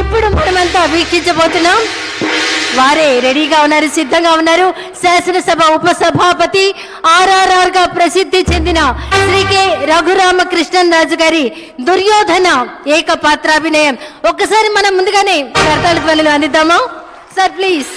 ఇప్పుడు మనమంతా వీక్షించబోతున్నాం. వారే రెడీగా ఉన్నారు సిద్ధంగా ఉన్నారు. శాసనసభ ఉపసభాపతి ఆర్ఆర్ఆర్గా ప్రసిద్ధి చెందిన శ్రీ కె. రఘురామకృష్ణన్ రాజు గారి దుర్యోధన ఏక పాత్రాభినయం ఒక్కసారి మనం ముందుగానే కర్తాల ధ్వనులు అందిద్దామా? Sir please.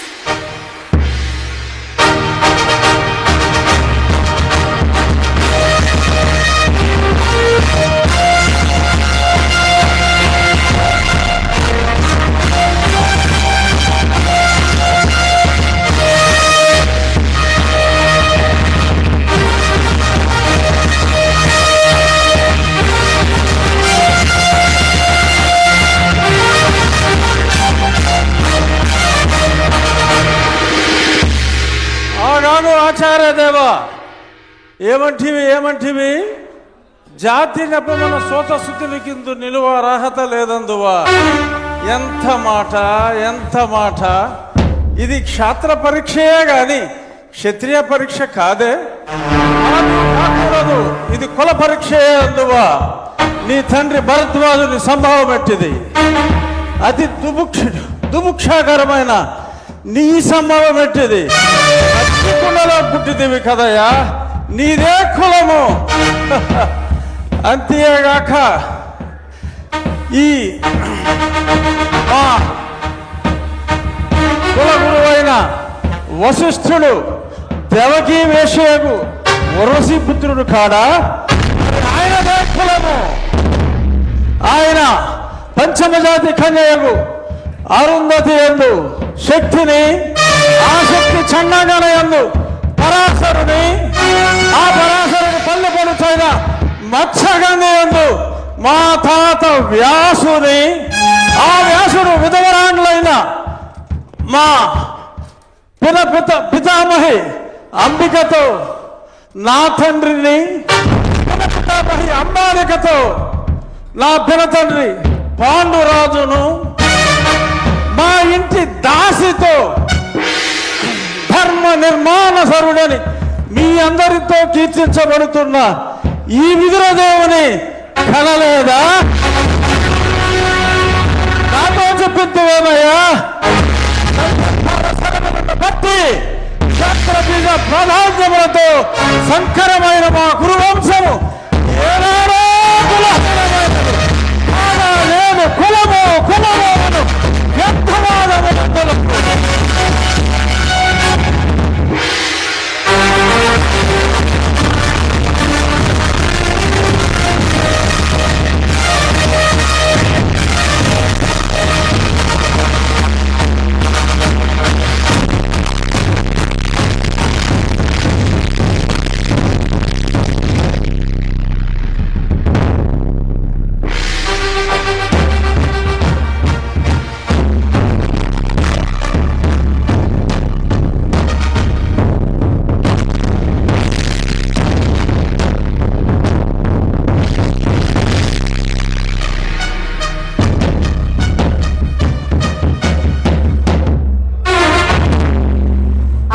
ఆనాడు ఆచార్య దేవ ఏమంటివి ఏమంటివి? జాతి నెపమన సోత శుద్ధిని కింద నిలువ అర్హత లేదందువా? ఎంత మాట ఎంత మాట? ఇది క్షాత్ర పరీక్షయే గాని క్షత్రియ పరీక్ష కాదే. కాకూడదు. ఇది కుల పరీక్షయే అందువా. నీ తండ్రి భరద్వాజుని సంభావం ఎట్టిది? అతి దుభుక్ష దుభుక్షాకరమైన నీ సంభావం ఎట్టిది? కుండలో కదయ్యా? నీదే కులము. అంతేగాక ఈ మా కుల గురువైన వశిష్ఠుడు దేవకీ వేషయకు వరసి పుత్రుడు కాడా? ఆయనదే కులము. ఆయన పంచమజాతి కన్యకు అరుంధతి ఎందు శక్తిని ఆ శక్తి చండాగన ఎందు పరాశరుని ఆ పరాశరుని పల్లె పడుచైన మత్స్యగంధి ఎందు మా తాత వ్యాసుని ఆ వ్యాసుడు విధవరాండ్లైన మా పిత పిత పితామహి అంబికతో నా తండ్రిని పితామహి అంబాలికతో నా పినతండ్రి పాండురాజును మా ఇంటి దాసితో ధర్మ నిర్మాణ సరుడని మీ అందరితో కీర్తించబడుతున్న ఈ విదురదేవుని కనలేదా? నాతో చెప్పిందేమయ్యా బట్టి క్షత్రబీజ ప్రాధాన్యములతో సంకరమైన మా కురువంశము ఏనాడో